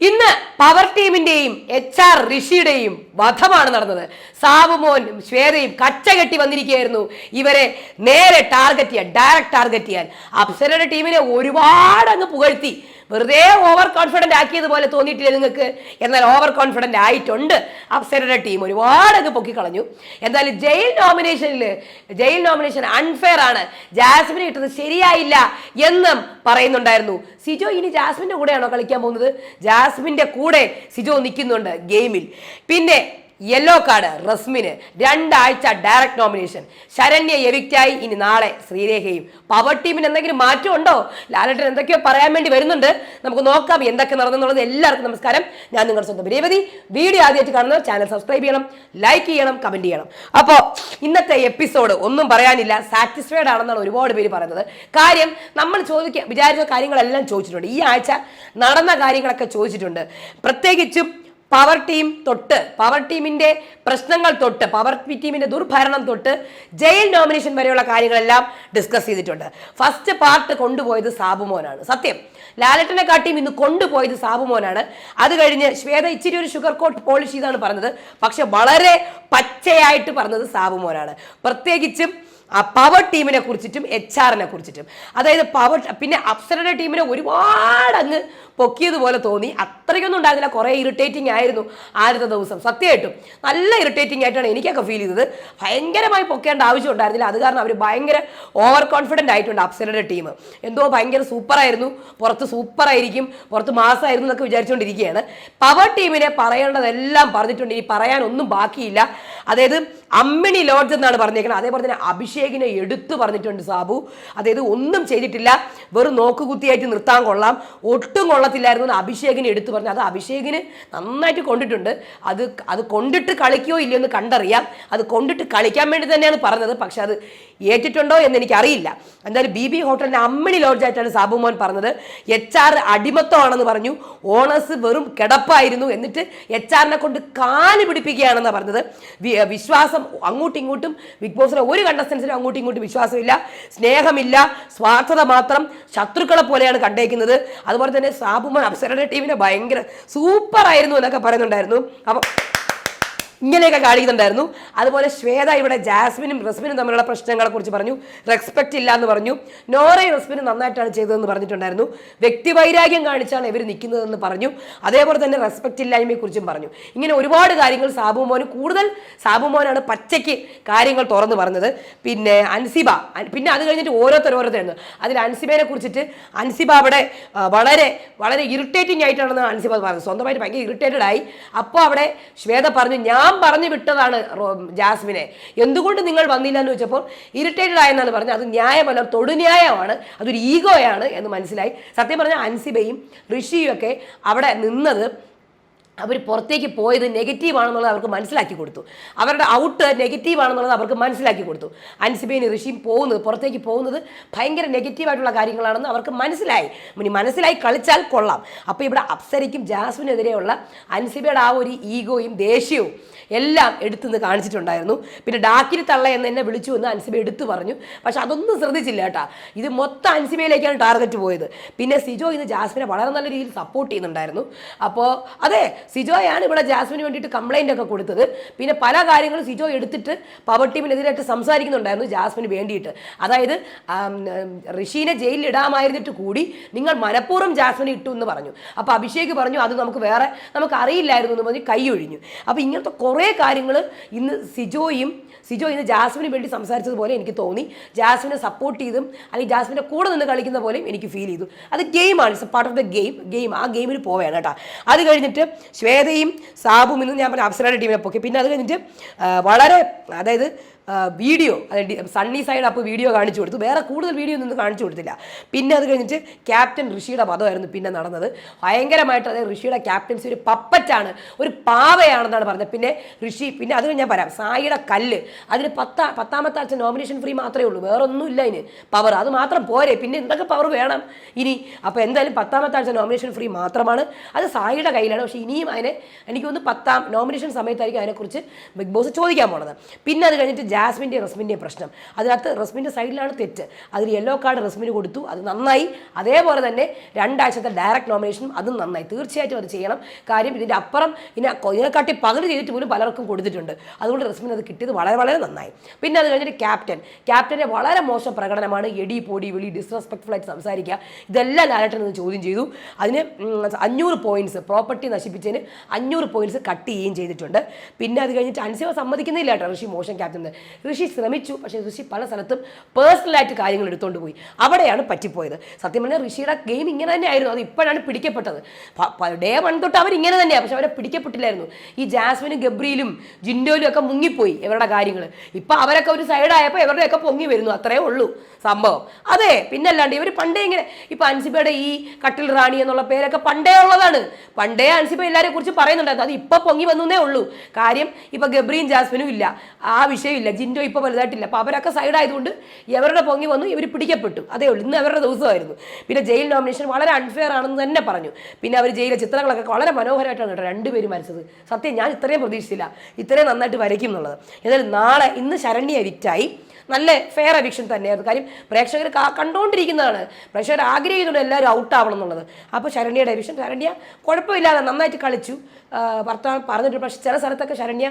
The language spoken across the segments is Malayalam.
ഇന്ന് പവർ ടീമിന്റെയും എച്ച് ആർ ഋഷിയുടെയും വധമാണ് നടന്നത്. സാബുമോനും ശ്വേതയും കച്ച കെട്ടി വന്നിരിക്കുകയായിരുന്നു. ഇവരെ നേരെ ടാർഗറ്റ് ചെയ്യാൻ ഡയറക്റ്റ് ടാർഗറ്റ് ചെയ്യാൻ. അപ്സരയുടെ ടീമിനെ ഒരുപാട് അങ്ങ് പുകഴ്ത്തി. വെറുതെ ഓവർ കോൺഫിഡന്റ് ആക്കിയതുപോലെ തോന്നിയിട്ടില്ല നിങ്ങൾക്ക്? എന്നാൽ ഓവർ കോൺഫിഡന്റ് ആയിട്ടുണ്ട്. അപ്സരയുടെ ടീം ഒരുപാട് അങ്ങ് പൊക്കിക്കളഞ്ഞു. എന്നാലും ജയിൽ നോമിനേഷനിൽ ജയിൽ നോമിനേഷൻ അൺഫെയർ ആണ്. ജാസ്മിന് കിട്ടുന്നത് ശരിയായില്ല എന്നും പറയുന്നുണ്ടായിരുന്നു. സിജോ ഇനി ജാസ്മിന്റെ കൂടെയാണോ കളിക്കാൻ പോകുന്നത്? ജാസ്മിന്റെ കൂടെ സിജോ നിൽക്കുന്നുണ്ട് ഗെയിമിൽ. പിന്നെ യെല്ലോ കാർഡ് റസ്മിന് രണ്ടാഴ്ച ഡയറക്റ്റ് നോമിനേഷൻ ശരണ്യ എവിക്റ്റായി ഇനി നാളെ ശ്രീരേഖയും. പവർ ടീമിന് എന്തെങ്കിലും മാറ്റം ഉണ്ടോ? ലാലട്ടൻ എന്തൊക്കെയോ പറയാൻ വേണ്ടി വരുന്നുണ്ട്. നമുക്ക് നോക്കാം എന്തൊക്കെ നടന്നെന്നുള്ളത് എല്ലാവർക്കും നമസ്കാരം. ഞാൻ നിങ്ങളുടെ സ്വന്തം രേവതി. വീഡിയോ ആദ്യമായിട്ട് കാണുന്നവർ ചാനൽ സബ്സ്ക്രൈബ് ചെയ്യണം ലൈക്ക് ചെയ്യണം കമന്റ് ചെയ്യണം. അപ്പോൾ ഇന്നത്തെ എപ്പിസോഡ് ഒന്നും പറയാനില്ല. സാറ്റിസ്ഫൈഡ് ആണെന്നാണ് ഒരുപാട് പേര് പറയുന്നത്. കാര്യം നമ്മൾ ചോദിക്കുക വിചാരിച്ച കാര്യങ്ങളെല്ലാം ചോദിച്ചിട്ടുണ്ട്. ഈ ആഴ്ച നടന്ന കാര്യങ്ങളൊക്കെ ചോദിച്ചിട്ടുണ്ട്. പ്രത്യേകിച്ചും പവർ ടീം തൊട്ട് പവർ ടീമിന്റെ പ്രശ്നങ്ങൾ തൊട്ട് പവർ ടീമിന്റെ ദുർഭരണം തൊട്ട് ജയിൽ നോമിനേഷൻ വരെയുള്ള കാര്യങ്ങളെല്ലാം ഡിസ്കസ് ചെയ്തിട്ടുണ്ട്. ഫസ്റ്റ് പാർട്ട് കൊണ്ടുപോയത് സാബുമോനാണ്. സത്യം. ലാലട്ടനെ കാട്ടിയും ഇന്ന് കൊണ്ടുപോയത് സാബുമോനാണ്. അത് കഴിഞ്ഞ് ശ്വേത ഇച്ചിരി ഒരു ഷുഗർ കോട്ട് പോളിഷ് ചെയ്താണ് പറഞ്ഞത്. പക്ഷെ വളരെ പച്ചയായിട്ട് പറഞ്ഞത് സാബുമോനാണ്. പ്രത്യേകിച്ചും പവർ ടീമിനെ കുറിച്ചിട്ടും എച്ച് ആറിനെ കുറിച്ചിട്ടും. അതായത് പവർ പിന്നെ അപ്സരയുടെ ടീമിനെ ഒരുപാട് അങ്ങ് പൊക്കിയതുപോലെ തോന്നി. അത്രയ്ക്കൊന്നും ഉണ്ടായിരുന്നില്ല. കുറേ ഇറിറ്റേറ്റിംഗ് ആയിരുന്നു ആദ്യത്തെ ദിവസം. സത്യമായിട്ടും നല്ല ഇറിറ്റേറ്റിംഗ് ആയിട്ടാണ് എനിക്കൊക്കെ ഫീൽ ചെയ്തത്. ഭയങ്കരമായി പൊക്കേണ്ട ആവശ്യം ഉണ്ടായിരുന്നില്ല. അത് കാരണം അവർ ഭയങ്കര ഓവർ കോൺഫിഡന്റ് ആയിട്ടുണ്ട് അപ്സരയുടെ ടീം എന്തോ ഭയങ്കര സൂപ്പറായിരുന്നു പുറത്ത് സൂപ്പറായിരിക്കും പുറത്ത് മാസമായിരുന്നു എന്നൊക്കെ വിചാരിച്ചുകൊണ്ടിരിക്കുകയാണ് പവർ ടീമിനെ പറയേണ്ടതെല്ലാം പറഞ്ഞിട്ടുണ്ട്. ഇനി പറയാനൊന്നും ബാക്കിയില്ല. അതായത് അമ്മിണി ലോഡ്ജ് എന്നാണ് പറഞ്ഞേക്കുന്നത്. അതേപോലെ തന്നെ അഭിഷേകിനെ എടുത്തു പറഞ്ഞിട്ടുണ്ട് സാബു. അതായത് ഒന്നും ചെയ്തിട്ടില്ല. വെറും നോക്കുകുത്തിയായിട്ട് നിർത്താൻ കൊള്ളാം. ഒട്ടും കൊള്ളത്തില്ലായിരുന്നു അഭിഷേകിനെ എടുത്തു പറഞ്ഞു. അത് അഭിഷേകിന് നന്നായിട്ട് കൊണ്ടിട്ടുണ്ട്. അത് അത് കൊണ്ടിട്ട് കളിക്കുകയോ ഇല്ലയോ എന്ന് കണ്ടറിയാം. അത് കൊണ്ടിട്ട് കളിക്കാൻ വേണ്ടി തന്നെയാണ് പറഞ്ഞത്. പക്ഷെ അത് ഏറ്റിട്ടുണ്ടോ എന്ന് എനിക്കറിയില്ല. എന്തായാലും ബി ബി ഹോട്ടലിന്റെ അമ്മിണി ലോഡ്ജായിട്ടാണ് സാബു മോൻ പറഞ്ഞത്. എച്ച് ആർ അടിമത്തമാണെന്ന് പറഞ്ഞു. ഓണേഴ്സ് വെറും കിടപ്പായിരുന്നു. എന്നിട്ട് എച്ച് ആറിനെ കൊണ്ട് കാൽ പിടിപ്പിക്കുകയാണെന്നാണ് പറഞ്ഞത്. വിശ്വാസം അങ്ങോട്ടും ഇങ്ങോട്ടും ബിഗ് ബോസിലെ ഒരു കണ്ടസ്റ്റൻസിനും അങ്ങോട്ടും ഇങ്ങോട്ടും വിശ്വാസമില്ല സ്നേഹമില്ല സ്വാർത്ഥത മാത്രം ശത്രുക്കളെ പോലെയാണ് കണ്ടേക്കുന്നത്. അതുപോലെ തന്നെ സാബുമാൻ അപ്സരയുടെ ടീമിനെ ഭയങ്കര സൂപ്പർ ആയിരുന്നു എന്നൊക്കെ പറയുന്നുണ്ടായിരുന്നു. അപ്പം ഇങ്ങനെയൊക്കെ കാണിക്കുന്നുണ്ടായിരുന്നു. അതുപോലെ ശ്വേത ഇവിടെ ജാസ്മിനും റസ്മിനും തമ്മിലുള്ള പ്രശ്നങ്ങളെ കുറിച്ച് പറഞ്ഞു. റെസ്പെക്റ്റ് ഇല്ല എന്ന് പറഞ്ഞു. നോറയും റസ്മിനും നന്നായിട്ടാണ് ചെയ്തതെന്ന് പറഞ്ഞിട്ടുണ്ടായിരുന്നു. വ്യക്തിവൈരാഗ്യം കാണിച്ചാണ് ഇവർ നിൽക്കുന്നതെന്ന് പറഞ്ഞു. അതേപോലെ തന്നെ റെസ്പെക്റ്റ് ഇല്ലായ്മയെക്കുറിച്ചും പറഞ്ഞു. ഇങ്ങനെ ഒരുപാട് കാര്യങ്ങൾ സാബുമോന് കൂടുതൽ സാബുമോനാണ് പച്ചയ്ക്ക് കാര്യങ്ങൾ തുറന്നു പറഞ്ഞത്. പിന്നെ അൻസിബ പിന്നെ അത് കഴിഞ്ഞിട്ട് ഓരോരുത്തർ ഓരോരുത്തരുന്നു അതിൽ അൻസിബയെ കുറിച്ചിട്ട് അൻസിബ അവിടെ വളരെ വളരെ ഇറിറ്റേറ്റിംഗ് ആയിട്ടാണെന്ന് അൻസിബ പറഞ്ഞത്. സ്വന്തമായിട്ട് ഭയങ്കര ഇറിറ്റേറ്റഡ് ആയി. അപ്പോൾ അവിടെ ശ്വേത പറഞ്ഞു ഞാൻ പറഞ്ഞു വിട്ടതാണ് ജാസ്മിനെ. എന്തുകൊണ്ട് നിങ്ങൾ വന്നില്ല എന്ന് വെച്ചപ്പോൾ ഇറിറ്റേറ്റഡ് ആയെന്നാണ് പറഞ്ഞത്. അത് ന്യായമല്ല തൊടുന്യായമാണ് അതൊരു ഈഗോയാണ് എന്ന് മനസ്സിലായി. സത്യം പറഞ്ഞാൽ അൻസിബയും ഋഷിയും ഒക്കെ അവിടെ നിന്നത് അവർ പുറത്തേക്ക് പോയത് നെഗറ്റീവ് ആണെന്നുള്ളത് അവർക്ക് മനസ്സിലാക്കി കൊടുത്തു. അവരുടെ ഔട്ട് നെഗറ്റീവ് ആണെന്നുള്ളത് അവർക്ക് മനസ്സിലാക്കി കൊടുത്തു. അൻസിബയും ഋഷിയും പോകുന്നത് പുറത്തേക്ക് പോകുന്നത് ഭയങ്കര നെഗറ്റീവായിട്ടുള്ള കാര്യങ്ങളാണെന്ന് അവർക്ക് മനസ്സിലായി. ഇനി മനസ്സിലായി കളിച്ചാൽ കൊള്ളാം. അപ്പോൾ ഇവിടെ അപ്സരയ്ക്കും ജാസ്മിനെതിരെയുള്ള അൻസിബയുടെ ആ ഒരു ഈഗോയും ദേഷ്യവും എല്ലാം എടുത്തുനിന്ന് കാണിച്ചിട്ടുണ്ടായിരുന്നു. പിന്നെ ഡാക്കിരി തള്ള എന്ന് എന്നെ വിളിച്ചു എന്ന് അൻസിബ എടുത്തു പറഞ്ഞു. പക്ഷെ അതൊന്നും ശ്രദ്ധിച്ചില്ല കേട്ടാ. ഇത് മൊത്തം അൻസിബയിലേക്കാണ് ടാർഗറ്റ് പോയത്. പിന്നെ സിജോ ഇന്ന് ജാസ്മിനെ വളരെ നല്ല രീതിയിൽ സപ്പോർട്ട് ചെയ്യുന്നുണ്ടായിരുന്നു. അപ്പോൾ അതെ സിജോയാണ് ഇവിടെ ജാസ്മിന് വേണ്ടിയിട്ട് കംപ്ലൈന്റ് ഒക്കെ കൊടുത്തത്. പിന്നെ പല കാര്യങ്ങളും സിജോ എടുത്തിട്ട് പവർ ടീമിനെതിരായിട്ട് സംസാരിക്കുന്നുണ്ടായിരുന്നു ജാസ്മിന് വേണ്ടിയിട്ട്. അതായത് ഋഷീനെ ജയിലിൽ ഇടാമായിരുന്നിട്ട് കൂടി നിങ്ങൾ മനഃപൂർവം ജാസ്മിനെ ഇട്ടു എന്ന് പറഞ്ഞു. അപ്പോൾ അഭിഷേക് പറഞ്ഞു അത് നമുക്ക് വേറെ നമുക്ക് അറിയില്ലായിരുന്നു എന്ന് പറഞ്ഞ് കൈ ഒഴിഞ്ഞു. അപ്പോൾ ഇങ്ങനത്തെ കുറേ കാര്യങ്ങൾ ഇന്ന് സിജോയും സിജോ ഇന്ന് ജാസ്മിന് വേണ്ടി സംസാരിച്ചതുപോലെ എനിക്ക് തോന്നി. ജാസ്മിനെ സപ്പോർട്ട് ചെയ്തും അല്ലെങ്കിൽ ജാസ്മിന്റെ കൂടെ നിന്ന് കളിക്കുന്ന പോലെയും എനിക്ക് ഫീൽ ചെയ്തു. അത് ഗെയിമാണ് it's part of the game game ആ ഗെയിമിൽ പോവുകയാണ് കേട്ടോ. അത് കഴിഞ്ഞിട്ട് ശ്വേതയും സാബും ഇന്ന് ഞാൻ പറഞ്ഞ അപ്സരയുടെ ടീമിനെ പൊക്കി. പിന്നെ അത് കഴിഞ്ഞിട്ട് വളരെ അതായത് വീഡിയോ അതായത് സണ്ണി സൈഡ് അപ്പോൾ വീഡിയോ കാണിച്ചു കൊടുത്തു. വേറെ കൂടുതൽ വീഡിയോ ഒന്നും കാണിച്ചു കൊടുത്തില്ല. പിന്നെ അത് കഴിഞ്ഞിട്ട് ക്യാപ്റ്റൻ ഋഷിയുടെ പദമായിരുന്നു പിന്നെ നടന്നത്. ഭയങ്കരമായിട്ട് അതായത് ഋഷിയുടെ ക്യാപ്റ്റൻസി ഒരു പപ്പറ്റാണ് ഒരു പാവയാണെന്നാണ് പറഞ്ഞത്. പിന്നെ ഋഷി പിന്നെ അത് ഞാൻ പറയാം സായിയുടെ കല്ല്. അതിന് പത്താ പത്താമത്തെ ആഴ്ച നോമിനേഷൻ ഫ്രീ മാത്രമേ ഉള്ളൂ. വേറെ ഒന്നുമില്ല അതിന്. പവർ അത് മാത്രം പോരെ. പിന്നെ എന്തൊക്കെ പവർ വേണം? ഇനി അപ്പോൾ എന്തായാലും പത്താമത്തെ ആഴ്ച നോമിനേഷൻ ഫ്രീ മാത്രമാണ്. അത് സായിയുടെ കയ്യിലാണ്. പക്ഷേ ഇനിയും അതിനെ എനിക്ക് തോന്നുന്നു പത്താം നോമിനേഷൻ സമയത്തായിരിക്കും അതിനെക്കുറിച്ച് ബിഗ് ബോസ് ചോദിക്കാൻ പോണത്. പിന്നെ അത് കഴിഞ്ഞിട്ട് ജാസ്മിന്റെ റസ്മിന്റെ പ്രശ്നം. അതിനകത്ത് റസ്മിന്റെ സൈഡിലാണ് തെറ്റ്. അതിൽ യെല്ലോ കാർഡ് റസ്മിന് കൊടുത്തു. അത് നന്നായി. അതേപോലെ തന്നെ രണ്ടാഴ്ചത്തെ ഡയറക്റ്റ് നോമിനേഷനും അതും നന്നായി. തീർച്ചയായിട്ടും അത് ചെയ്യണം. കാര്യം ഇതിന്റെ അപ്പുറം ഇനി ഇതിനെക്കാട്ടി പകുതി ചെയ്തിട്ട് പോലും പലർക്കും കൊടുത്തിട്ടുണ്ട്. അതുകൊണ്ട് റസ്മിന് അത് കിട്ടിയത് വളരെ വളരെ നന്നായി. പിന്നെ അത് കഴിഞ്ഞിട്ട് ക്യാപ്റ്റൻ. ക്യാപ്റ്റന്റെ വളരെ മോശം പ്രകടനമാണ് എടി പൊടി വിളി ഡിസ്റെസ്പെക്ട്ഫുൾ ആയിട്ട് സംസാരിക്കുക. ഇതെല്ലാം ലാലട്ടൻ ഒന്ന് ചോദ്യം ചെയ്തു. അതിന് അഞ്ഞൂറ് പോയിന്റ്സ് പ്രോപ്പർട്ടി നശിപ്പിച്ചതിന് അഞ്ഞൂറ് പോയിന്റ്സ് കട്ട് ചെയ്യുകയും ചെയ്തിട്ടുണ്ട്. പിന്നെ അത് കഴിഞ്ഞിട്ട് അൻസിവ സമ്മതിക്കുന്നില്ല കേട്ടോ. ഋഷി മോശം ക്യാപ്റ്റൻ എന്ന്. ഋഷി ശ്രമിച്ചു. പക്ഷേ ഋഷി പല സ്ഥലത്തും പേഴ്സണലായിട്ട് കാര്യങ്ങൾ എടുത്തുകൊണ്ട് പോയി. അവിടെയാണ് പറ്റിപ്പോയത്. സത്യം പറഞ്ഞാൽ ഋഷിയുടെ ഗെയിം ഇങ്ങനെ തന്നെയായിരുന്നു. അത് ഇപ്പോഴാണ് പിടിക്കപ്പെട്ടത്. ഡേ വൺ തൊട്ട് അവർ ഇങ്ങനെ തന്നെയാണ് പക്ഷെ അവരെ പിടിക്കപ്പെട്ടില്ലായിരുന്നു. ഈ ജാസ്മിനും ഗബ്രിയിലും ജിൻഡോയിലും ഒക്കെ മുങ്ങിപ്പോയി ഇവരുടെ കാര്യങ്ങൾ. ഇപ്പം അവരൊക്കെ ഒരു സൈഡായപ്പോൾ ഇവരുടെയൊക്കെ പൊങ്ങി വരുന്നു. അത്രേ ഉള്ളൂ സംഭവം. അതെ പിന്നല്ലാണ്ട് ഇവർ പണ്ടേ ഇങ്ങനെ ഇപ്പം അൻസിബയുടെ ഈ കട്ടിൽ റാണി എന്നുള്ള പേരൊക്കെ പണ്ടേ ഉള്ളതാണ്. പണ്ടേ അൻസിബ എല്ലാവരെ കുറിച്ച് പറയുന്നുണ്ടായിരുന്നു. അത് ഇപ്പം പൊങ്ങി വന്നേ ഉള്ളൂ. കാര്യം ഇപ്പം ഗബ്രിയും ജാസ്മിനും ഇല്ല. ആ വിഷയമില്ല. ജിൻഡോ ഇപ്പോൾ വലുതായിട്ടില്ല. അപ്പോൾ അവരൊക്കെ സൈഡായതുകൊണ്ട് ഇവരുടെ പൊങ്ങി വന്നു ഇവർ പിടിക്കപ്പെട്ടു. അതേ ഉള്ളൂ. ഇന്ന് അവരുടെ ദിവസമായിരുന്നു. പിന്നെ ജയിൽ നോമിനേഷൻ വളരെ അൺഫെയർ ആണെന്ന് തന്നെ പറഞ്ഞു. പിന്നെ അവർ ജയിലെ ചിത്രങ്ങളൊക്കെ വളരെ മനോഹരമായിട്ടാണ് കേട്ടോ രണ്ടുപേരും വരച്ചത്. സത്യം ഞാൻ ഇത്രയും പ്രതീക്ഷിച്ചില്ല. ഇത്രയും നന്നായിട്ട് വരയ്ക്കും എന്നുള്ളത്. എന്നാലും നാളെ ഇന്ന് ശരണ്യ വിറ്റായി നല്ല ഫെയർ അഡിക്ഷൻ തന്നെയായിരുന്നു. കാര്യം പ്രേക്ഷകർ കണ്ടുകൊണ്ടിരിക്കുന്നതാണ് പ്രേക്ഷകർ ആഗ്രഹിക്കുന്നുണ്ട് എല്ലാവരും ഔട്ട് ആവണം എന്നുള്ളത്. അപ്പോൾ ശരണ്യയുടെ എവിക്ഷൻ ശരണ്യ കുഴപ്പമില്ലാതെ നന്നായിട്ട് കളിച്ചു. ഭർത്താവ് പറഞ്ഞിട്ട് പക്ഷേ ചില സ്ഥലത്തൊക്കെ ശരണ്യ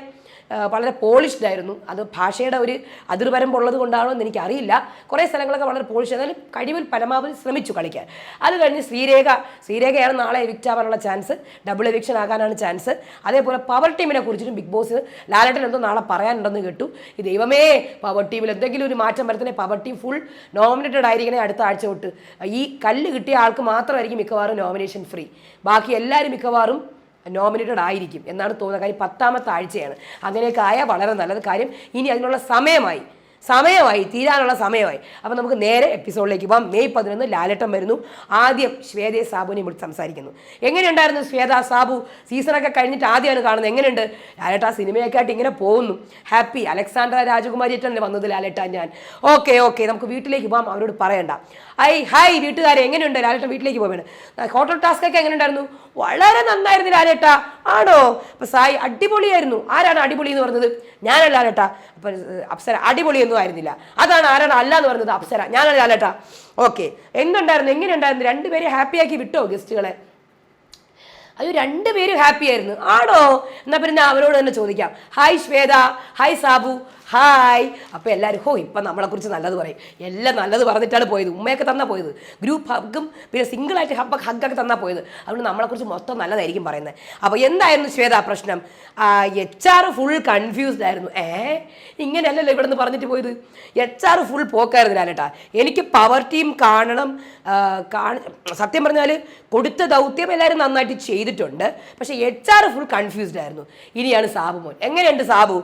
വളരെ പോളിഷ്ഡ് ആയിരുന്നു. അത് ഭാഷയുടെ ഒരു അതിർവരമ്പുള്ളത് കൊണ്ടാണോ എന്ന് എനിക്കറിയില്ല. കുറേ സ്ഥലങ്ങളൊക്കെ വളരെ പോളിഷ് എന്നാലും കഴിവിൽ പരമാവധി ശ്രമിച്ചു കളിക്കാൻ. അത് കഴിഞ്ഞ് ശ്രീരേഖ ശ്രീരേഖയാണ് നാളെ എവിക്റ്റ് ആവാനുള്ള ചാൻസ് ഡബിൾ എവിക്ഷൻ ആകാനാണ് ചാൻസ് അതേപോലെ പവർ ടീമിനെ കുറിച്ചിട്ടും ബിഗ് ബോസ് ലാലേട്ടൻ എന്തോ നാളെ പറയാനുണ്ടെന്ന് കേട്ടു. ഈ ദൈവമേ പവർ ടീമിൽ എന്തെങ്കിലും ഒരു മാറ്റം വരുത്തണേ പവർ ടീം ഫുൾ നോമിനേറ്റഡ് ആയിരിക്കണേ അടുത്ത ആഴ്ച തൊട്ട്. ഈ കല്ല് കിട്ടിയ ആൾക്ക് മാത്രമായിരിക്കും മിക്കവാറും നോമിനേഷൻ ഫ്രീ ബാക്കി എല്ലാവരും മിക്കവാറും നോമിനേറ്റഡ് ആയിരിക്കും എന്നാണ് തോന്നുന്നത്. കാര്യം പത്താമത്തെ ആഴ്ചയാണ്. അങ്ങനെയൊക്കെ ആയാൽ വളരെ നല്ലത്. കാര്യം ഇനി അതിനുള്ള സമയമായി. സമയമായി തീരാനുള്ള സമയമായി. അപ്പോൾ നമുക്ക് നേരെ എപ്പിസോഡിലേക്ക് പോകാം മെയ് പതിനൊന്ന് ലാലട്ടം വരുന്നു. ആദ്യം ശ്വേതയെ സാബുവിനെ വിളിച്ച് സംസാരിക്കുന്നു. എങ്ങനെയുണ്ടായിരുന്നു ശ്വേത സാബു? സീസണൊക്കെ കഴിഞ്ഞിട്ട് ആദ്യമാണ് കാണുന്നത്. എങ്ങനെയുണ്ട്? ലാലട്ട സിനിമയൊക്കെ ആയിട്ട് ഇങ്ങനെ പോകുന്നു. ഹാപ്പി. അലക്സാണ്ട്ര രാജകുമാരിയായിട്ടാണ് വന്നത് ലാലട്ട ഞാൻ. Okay okay. നമുക്ക് വീട്ടിലേക്ക് പോകാം അവരോട് പറയണ്ട. ഐ ഹായ് വീട്ടുകാരെ എങ്ങനെയുണ്ട്? ലാലേട്ടൻ വീട്ടിലേക്ക് പോവാണ്. ഹോട്ടൽ ടാസ്ക് ഒക്കെ എങ്ങനെ ഉണ്ടായിരുന്നു വളരെ നന്നായിരുന്നു ലാലേട്ട. ആണോ? അപ്പൊ സായി അടിപൊളിയായിരുന്നു. ആരാണ് അടിപൊളി എന്ന് പറഞ്ഞത്? ഞാനല്ല ലാലേട്ട. അപ്പൊ അപ്സര അടിപൊളിയൊന്നും ആയിരുന്നില്ല. അതാണ് ആരാണ് അല്ല എന്ന് പറഞ്ഞത് അപ്സര. ഞാനല്ല ലാലേട്ട. ഓക്കെ. എന്തുണ്ടായിരുന്നു? എങ്ങനെയുണ്ടായിരുന്നു? രണ്ടുപേരെ ഹാപ്പിയാക്കി വിട്ടോ ഗസ്റ്റുകളെ അയ്യോ രണ്ടുപേരും ഹാപ്പി ആയിരുന്നു. ആണോ? എന്നാ പിന്നെ അവരോട് തന്നെ ചോദിക്കാം. Hi Shweta. Hi Sabu. Hi. അപ്പോൾ എല്ലാവരും ഹോ ഇപ്പം നമ്മളെക്കുറിച്ച് നല്ലത് പറയും. എല്ലാം നല്ലത് പറഞ്ഞിട്ടാണ് പോയത്. ഉമ്മയൊക്കെ തന്നാൽ പോയത്. ഗ്രൂപ്പ് ഹഗ്ഗും പിന്നെ സിംഗിളായിട്ട് ഹബ്ബ ഹഗ്ഗൊക്കെ തന്നാൽ പോയത്. അതുകൊണ്ട് നമ്മളെക്കുറിച്ച് മൊത്തം നല്ലതായിരിക്കും പറയുന്നത്. അപ്പോൾ എന്തായിരുന്നു ശ്വേത പ്രശ്നം? എച്ച് ആർ ഫുൾ കൺഫ്യൂസ്ഡ് ആയിരുന്നു. ഏ ഇങ്ങനെയല്ലല്ലോ ഇവിടെ നിന്ന് പറഞ്ഞിട്ട് പോയത്? എച്ച് ആർ ഫുൾ പോക്കായിരുന്നു ഞാനേട്ടാ എനിക്ക് പവർ ടീം കാണണം കാണ സത്യം പറഞ്ഞാൽ കൊടുത്ത ദൗത്യം എല്ലാവരും നന്നായിട്ട് ചെയ്തിട്ടുണ്ട്. പക്ഷേ എച്ച് ആർ ഫുൾ കൺഫ്യൂസ്ഡ് ആയിരുന്നു. ഇനിയാണ് സാബു മോൻ. എങ്ങനെയുണ്ട് സാബു?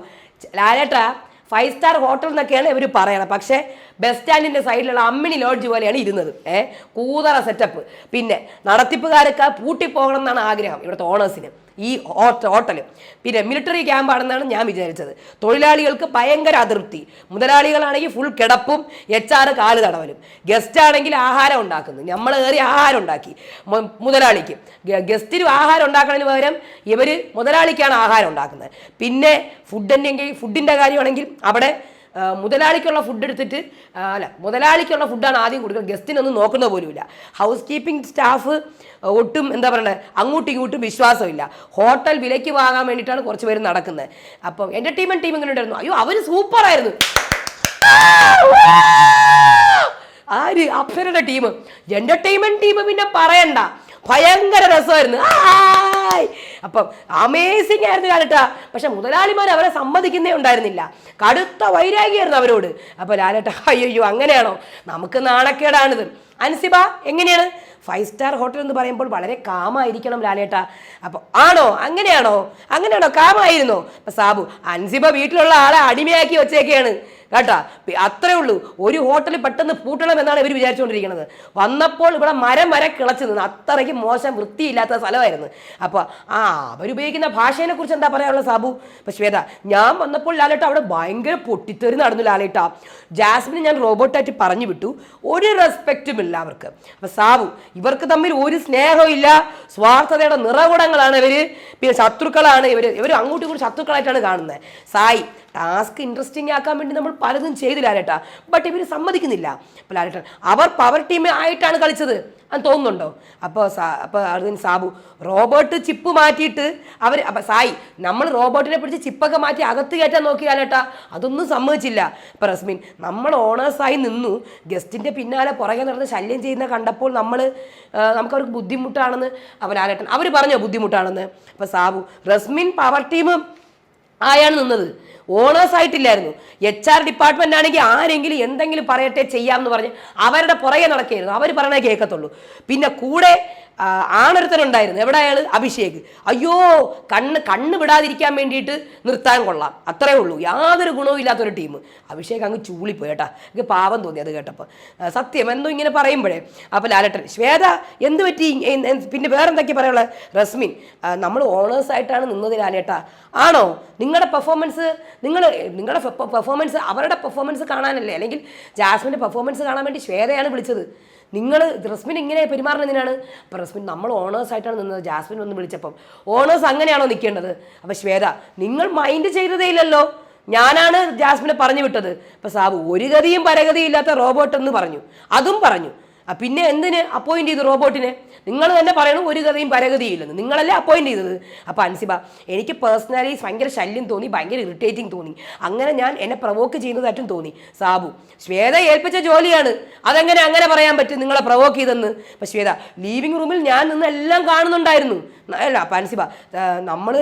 ലാലേട്ടാ ഫൈവ് സ്റ്റാർ ഹോട്ടൽ എന്നൊക്കെയാണ് ഇവർ പറയണത്. പക്ഷേ ബസ് സ്റ്റാൻഡിന്റെ സൈഡിലുള്ള അമ്മിണി ലോഡ്ജ് പോലെയാണ് ഇരുന്നത്. ഏ? കൂതറ സെറ്റപ്പ് പിന്നെ നടത്തിപ്പുകാരൊക്കെ പൂട്ടിപ്പോകണം എന്നാണ് ആഗ്രഹം ഇവിടുത്തെ ഓണേഴ്സിന് ഈ ഹോട്ടൽ പിന്നെ മിലിറ്ററി ക്യാമ്പാണെന്നാണ് ഞാൻ വിചാരിച്ചത്. തൊഴിലാളികൾക്ക് ഭയങ്കര അതൃപ്തി മുതലാളികളാണെങ്കിൽ ഫുൾ കിടപ്പും എച്ച് ആറ് കാൽ തടവലും. ഗസ്റ്റ് ആണെങ്കിൽ ആഹാരം ഉണ്ടാക്കുന്നു. നമ്മൾ കയറി ആഹാരം ഉണ്ടാക്കി. മുതലാളിക്ക്. ഗസ്റ്റിന് ആഹാരം ഉണ്ടാക്കുന്നതിന് പകരം ഇവർ മുതലാളിക്കാണ് ആഹാരം ഉണ്ടാക്കുന്നത്. പിന്നെ ഫുഡിന്റെ ഫുഡിന്റെ കാര്യമാണെങ്കിൽ അവിടെ മുതലാളിക്കുള്ള ഫുഡ് എടുത്തിട്ട് അല്ല മുതലാളിക്കുള്ള ഫുഡാണ് ആദ്യം കൊടുക്കുക ഗസ്റ്റിനൊന്നും നോക്കുന്ന പോലുമില്ല. ഹൗസ് കീപ്പിംഗ് സ്റ്റാഫ് ഒട്ടും എന്താ പറയണത് അങ്ങോട്ടും ഇങ്ങോട്ടും വിശ്വാസമില്ല. ഹോട്ടൽ വിലയ്ക്ക് വാങ്ങാൻ വേണ്ടിയിട്ടാണ് കുറച്ച് പേര് നടക്കുന്നത്. അപ്പം എന്റർടൈൻമെന്റ് ടീം ഇങ്ങനെ ഉണ്ടായിരുന്നു? അയ്യോ അവർ സൂപ്പറായിരുന്നു ആര്? അപ്സരയുടെ ടീം എന്റർടൈൻമെന്റ് ടീം പിന്നെ പറയണ്ട. ഭയങ്കര രസമായിരുന്നു! അപ്പം അമേസിംഗ് ആയിരുന്നു ലാലേട്ടാ. പക്ഷെ മുതലാളിമാർ അവരെ സമ്മതിക്കുന്നേ ഉണ്ടായിരുന്നില്ല. കടുത്ത വൈരാഗ്യമായിരുന്നു അവരോട്. അപ്പോൾ ലാലേട്ട അയ്യോ അങ്ങനെയാണോ? നമുക്ക് നാണക്കേടാണിത്. അൻസിബ എങ്ങനെയാണ്? ഫൈവ് സ്റ്റാർ ഹോട്ടൽ എന്ന് പറയുമ്പോൾ വളരെ കാമായിരിക്കണം ലാലേട്ട. അപ്പോൾ ആണോ? അങ്ങനെയാണോ? അങ്ങനെയാണോ? കാമായിരുന്നോ. അപ്പം സാബു അൻസിബ വീട്ടിലുള്ള ആളെ അടിമയാക്കി വെച്ചേക്കെയാണ്. കേട്ടാ? അത്രേ ഉള്ളൂ. ഒരു ഹോട്ടലിൽ പെട്ടെന്ന് പൂട്ടണം എന്നാണ് ഇവർ വിചാരിച്ചുകൊണ്ടിരിക്കുന്നത് വന്നപ്പോൾ ഇവിടെ മരം വരെ കിളച്ച് നിന്ന്. അത്രയ്ക്ക് മോശം വൃത്തിയില്ലാത്ത സ്ഥലമായിരുന്നു. അപ്പോൾ ആ അവരുപയോഗിക്കുന്ന ഭാഷയെ കുറിച്ച് എന്താ പറയാനുള്ള സാബു? ഇപ്പം ശ്വേത ഞാൻ വന്നപ്പോൾ ലാലേട്ട അവിടെ ഭയങ്കര പൊട്ടിത്തെറി നടന്നു ലാലേട്ട. ജാസ്മിന് ഞാൻ റോബോട്ടായിട്ട് പറഞ്ഞു വിട്ടു. ഒരു റെസ്പെക്റ്റും ഇല്ല അവർക്ക്. അപ്പം സാബു ഇവർക്ക് തമ്മിൽ ഒരു സ്നേഹവും ഇല്ല. സ്വാർത്ഥതയുടെ നിറകുടങ്ങളാണ് ഇവർ പിന്നെ ശത്രുക്കളാണ് ഇവർ ഇവർ അങ്ങോട്ടും ഇങ്ങോട്ടും ശത്രുക്കളായിട്ടാണ് കാണുന്നത്. സായി ടാസ്ക് ഇൻട്രസ്റ്റിംഗ് ആക്കാൻ വേണ്ടി നമ്മൾ പലതും ചെയ്തു ലാലേട്ടാ. ബട്ട് ഇവർ സമ്മതിക്കുന്നില്ല. അപ്പോൾ ലാലേട്ടൻ അവർ പവർ ടീം ആയിട്ടാണ് കളിച്ചത് അത് തോന്നുന്നുണ്ടോ? അപ്പോൾ അപ്പോൾ അർജുൻ സാബു റോബോട്ട് ചിപ്പ് മാറ്റിയിട്ട് അവർ അപ്പം സായി നമ്മൾ റോബോട്ടിനെ പിടിച്ച് ചിപ്പൊക്കെ മാറ്റി അകത്ത് കയറ്റാൻ നോക്കി ലാലേട്ടാ. അതൊന്നും സമ്മതിച്ചില്ല. ഇപ്പം റസ്മിൻ നമ്മൾ ഓണേഴ്സായി നിന്നു. ഗസ്റ്റിന്റെ പിന്നാലെ പുറകെ നടന്ന് ശല്യം ചെയ്യുന്ന കണ്ടപ്പോൾ നമ്മൾ നമുക്ക് അവർക്ക് ബുദ്ധിമുട്ടാണെന്ന് അവർ ലാലേട്ടൻ അവർ പറഞ്ഞോ ബുദ്ധിമുട്ടാണെന്ന്. അപ്പോൾ സാബു റസ്മിൻ പവർ ടീം ആയാണ് നിന്നത്. ഓണേഴ്സ് ആയിട്ടില്ലായിരുന്നു. എച്ച് ആർ ഡിപ്പാർട്ട്മെന്റ് ആണെങ്കിൽ ആരെങ്കിലും എന്തെങ്കിലും പറയട്ടെ ചെയ്യാമെന്ന് പറഞ്ഞ് അവരുടെ പുറകെ നടക്കുകയായിരുന്നു. അവർ പറയണേ കേൾക്കത്തുള്ളൂ. പിന്നെ കൂടെ ആണൊരുത്തനുണ്ടായിരുന്നു. എവിടെ അയാൾ അഭിഷേക്. അയ്യോ കണ്ണ് കണ്ണ് വിടാതിരിക്കാൻ വേണ്ടിയിട്ട് നിർത്താൻ കൊള്ളാം. അത്രേ ഉള്ളൂ. യാതൊരു ഗുണവും ഇല്ലാത്തൊരു ടീം. അഭിഷേക് അങ്ങ് ചൂളിപ്പോയി കേട്ടാ. എനിക്ക് പാവം തോന്നി അത് കേട്ടപ്പോൾ സത്യം എന്തോ ഇങ്ങനെ പറയുമ്പോഴേ. അപ്പോൾ ലാലട്ടൻ ശ്വേത എന്ത് പറ്റി? പിന്നെ വേറെന്തൊക്കെ പറയാനുള്ളത് റസ്മിൻ നമ്മൾ ഓണേഴ്സായിട്ടാണ് നിന്നത് ലാലേട്ടാ. ആണോ? നിങ്ങളുടെ പെർഫോമൻസ് നിങ്ങൾ നിങ്ങളുടെ പെർഫോമൻസ് അവരുടെ പെർഫോമൻസ് കാണാനല്ലേ? അല്ലെങ്കിൽ ജാസ്മിന്റെ പെർഫോമൻസ് കാണാൻ വേണ്ടി ശ്വേതയാണ് വിളിച്ചത്. നിങ്ങൾ റസ്മിൻ ഇങ്ങനെ പെരുമാറുന്നതിനാണ് അപ്പോൾ റസ്മിൻ നമ്മൾ ഓണേഴ്സായിട്ടാണ് നിന്നത്. ജാസ്മിൻ വന്ന് വിളിച്ചപ്പം ഓണേഴ്സ് അങ്ങനെയാണോ നിൽക്കേണ്ടത്? അപ്പോൾ ശ്വേത നിങ്ങൾ മൈൻഡ് ചെയ്തതേ ഇല്ലല്ലോ. ഞാനാണ് ജാസ്മിനെ പറഞ്ഞു വിട്ടത്. അപ്പോൾ സാബ് ഒരു ഗതിയും പരഗതിയും ഇല്ലാത്ത റോബോട്ട് എന്ന് പറഞ്ഞു. അതും പറഞ്ഞു. പിന്നെ എന്തിന് അപ്പോയിന്റ് ചെയ്തു റോബോട്ടിനെ? നിങ്ങൾ തന്നെ പറയണം ഒരു കഥയും പരഗതിയില്ലെന്ന്. നിങ്ങളല്ലേ അപ്പോയിന്റ് ചെയ്തത്? അപ്പോൾ അൻസിബ എനിക്ക് പേഴ്സണലി ഭയങ്കര ശല്യം തോന്നി ഭയങ്കര ഇറിറ്റേറ്റിംഗ് തോന്നി. അങ്ങനെ ഞാൻ എന്നെ പ്രവോക്ക് ചെയ്യുന്നതായിട്ടും തോന്നി. സാബു ശ്വേത ഏൽപ്പിച്ച ജോലിയാണ്. അതെങ്ങനെ അങ്ങനെ പറയാൻ പറ്റും നിങ്ങളെ പ്രവോക്ക് ചെയ്തെന്ന്? അപ്പം ശ്വേത ലീവിംഗ് റൂമിൽ ഞാൻ നിന്ന് എല്ലാം കാണുന്നുണ്ടായിരുന്നു. അല്ല അപ്പം അൻസിബ നമ്മൾ